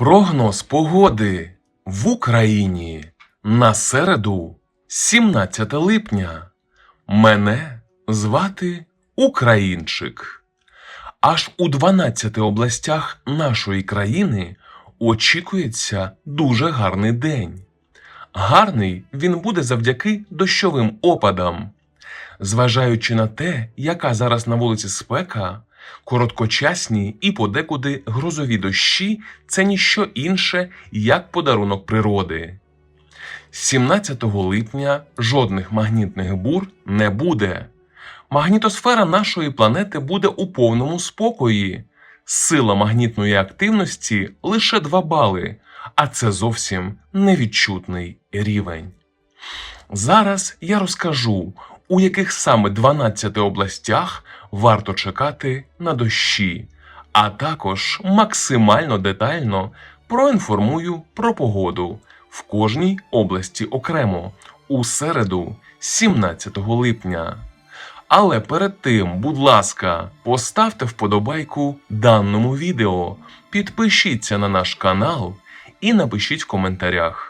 Прогноз погоди в Україні на середу, 17 липня. Мене звати Українчик. Аж у 12 областях нашої країни очікується дуже гарний день. Гарний він буде завдяки дощовим опадам. Зважаючи на те, яка зараз на вулиці спека, короткочасні і подекуди грозові дощі це ніщо інше, як подарунок природи. 17 липня жодних магнітних бур не буде. Магнітосфера нашої планети буде у повному спокої. Сила магнітної активності лише 2 бали, а це зовсім невідчутний рівень. Зараз я розкажу, у яких саме 12 областях варто чекати на дощі, а також максимально детально проінформую про погоду в кожній області окремо у середу, 17 липня. Але перед тим, будь ласка, поставте вподобайку даному відео, підпишіться на наш канал і напишіть в коментарях,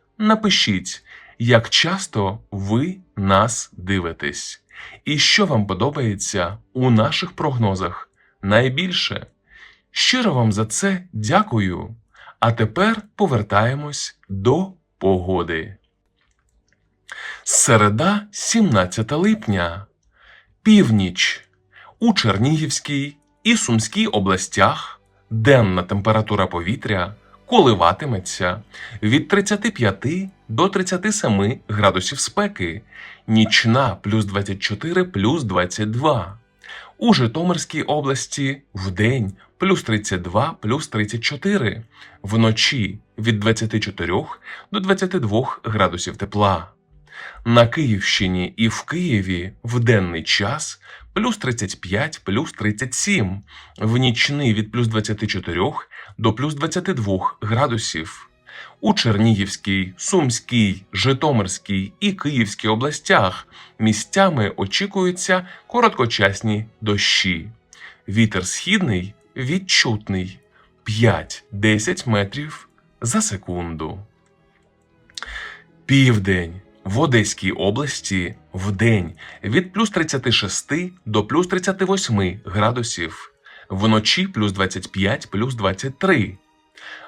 напишіть, як часто ви нас дивитесь, і що вам подобається у наших прогнозах найбільше. Щиро вам за це дякую. А тепер повертаємось до погоди. Середа, 17 липня. Північ. У Чернігівській і Сумській областях денна температура повітря коливатиметься від 35 до 37 градусів спеки, нічна плюс 24 плюс 22. У Житомирській області вдень плюс 32 плюс 34, вночі від 24 до 22 градусів тепла. На Київщині і в Києві в денний час плюс 35 плюс 37, в нічний від плюс 24 до плюс 22 градусів. У Чернігівській, Сумській, Житомирській і Київській областях місцями очікуються короткочасні дощі. Вітер східний відчутний 5-10 метрів за секунду. Південь в Одеській області вдень від плюс 36 до плюс 38 градусів, вночі плюс 25 плюс 23.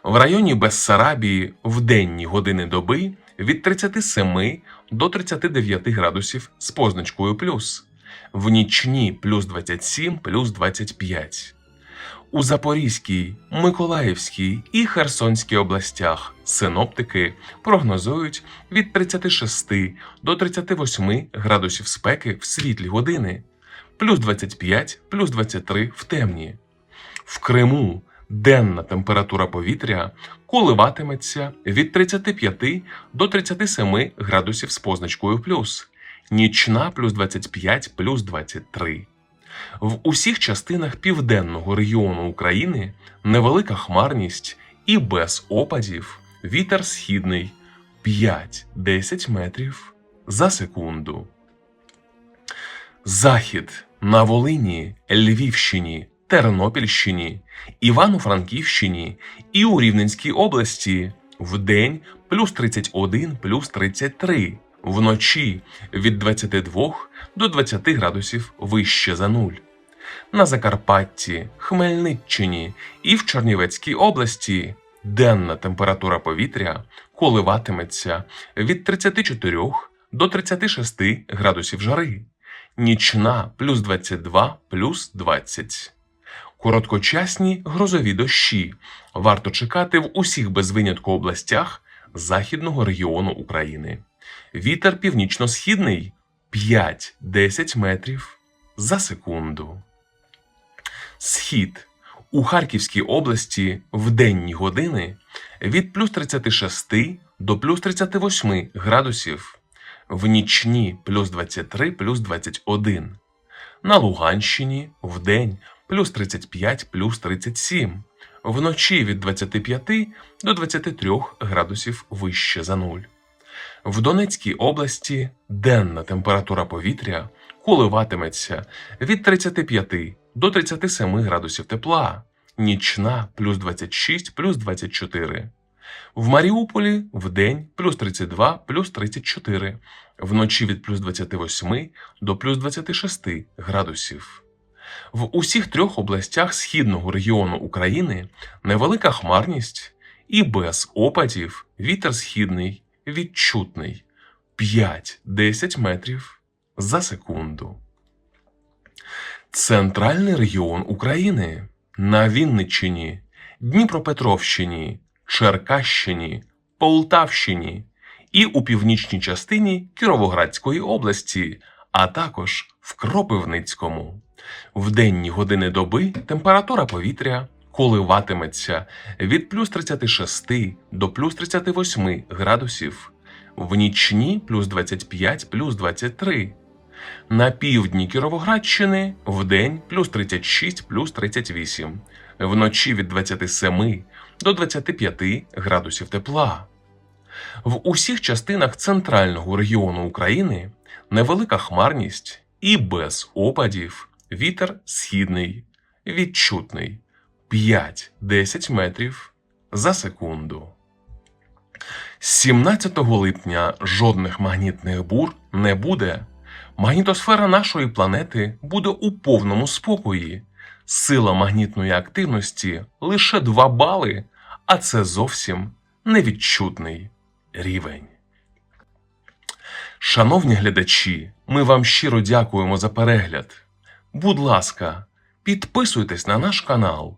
В районі Бессарабії в денні години доби від 37 до 39 градусів з позначкою плюс, в нічні плюс 27 плюс 25. У Запорізькій, Миколаївській і Херсонській областях синоптики прогнозують від 36 до 38 градусів спеки в світлі години, плюс 25, плюс 23 в темні. В Криму денна температура повітря коливатиметься від 35 до 37 градусів з позначкою плюс, нічна плюс 25, плюс 23. В усіх частинах південного регіону України невелика хмарність і без опадів вітер східний 5-10 метрів за секунду. Захід на Волині, Львівщині, Тернопільщині, Івано-Франківщині і у Рівненській області вдень плюс 31 плюс 33, вночі від 22 до 20 градусів вище за нуль. На Закарпатті, Хмельниччині і в Чернівецькій області денна температура повітря коливатиметься від 34 до 36 градусів жари, нічна плюс 22 плюс 20. Короткочасні грозові дощі варто чекати в усіх без винятку областях західного регіону України. Вітер північно-східний 5-10 метрів за секунду. Схід у Харківській області в денні години від плюс 36 до плюс 38 градусів, в нічні плюс 23 плюс 21. На Луганщині вдень плюс 35 плюс 37, вночі від 25 до 23 градусів вище за нуль. В Донецькій області денна температура повітря коливатиметься від 35 до 37 градусів тепла, нічна плюс 26 плюс 24. В Маріуполі вдень плюс 32 плюс 34, вночі від плюс 28 до плюс 26 градусів. В усіх трьох областях східного регіону України невелика хмарність і без опадів вітер східний відчутний 5-10 метрів за секунду. Центральний регіон України на Вінниччині, Дніпропетровщині, Черкащині, Полтавщині і у північній частині Кіровоградської області, а також в Кропивницькому. В денні години доби температура повітря коливатиметься від плюс 36 до плюс 38 градусів, в нічні плюс 25 плюс 23. На півдні Кіровоградщини вдень плюс 36 плюс 38, вночі від 27 до 25 градусів тепла. В усіх частинах центрального регіону України невелика хмарність і без опадів вітер східний, відчутний 5-10 метрів за секунду. З 17 липня жодних магнітних бур не буде. Магнітосфера нашої планети буде у повному спокої. Сила магнітної активності лише 2 бали, а це зовсім невідчутний рівень. Шановні глядачі, ми вам щиро дякуємо за перегляд. Будь ласка, підписуйтесь на наш канал,